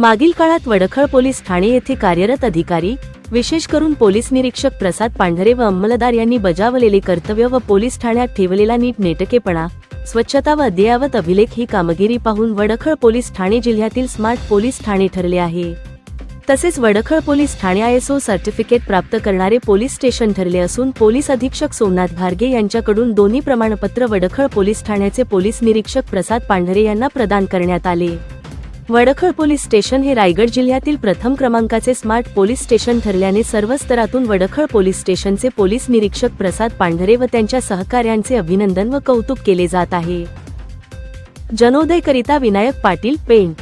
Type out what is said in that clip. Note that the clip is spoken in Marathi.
मागील काळात वडखळ पोलीस ठाणे येथे कार्यरत अधिकारी विशेष करून पोलीस निरीक्षक प्रसाद पांढरे व अंमलदार यांनी बजावलेले कर्तव्य व पोलीस ठाण्यात ठेवलेला नीट नेटकेपणा स्वच्छता व अद्ययावत अभिलेख ही कामगिरी पाहून वडखळ पोलीस ठाणे जिल्ह्यातील स्मार्ट पोलीस ठाणे ठरले आहे. तसेच वडखळ पोलीस ठाणे आयएसओ सर्टिफिकेट प्राप्त करणारे पोलीस स्टेशन ठरले असून पोलीस अधीक्षक सोमनाथ भार्गे यांच्याकडून दोन्ही प्रमाणपत्र वडखळ पोलीस ठाण्याचे पोलीस निरीक्षक प्रसाद पांढरे यांना प्रदान करण्यात आले. वडखळ पोलीस स्टेशन हे रायगड जिल्ह्यातील प्रथम क्रमांकाचे स्मार्ट पोलीस स्टेशन ठरल्याने सर्व स्तरातून वडखळ पोलीस स्टेशनचे पोलीस निरीक्षक प्रसाद पांढरे व त्यांच्या सहकार्यांचे अभिनंदन व कौतुक केले जात आहे. जनोदयकरिता विनायक पाटील पेंट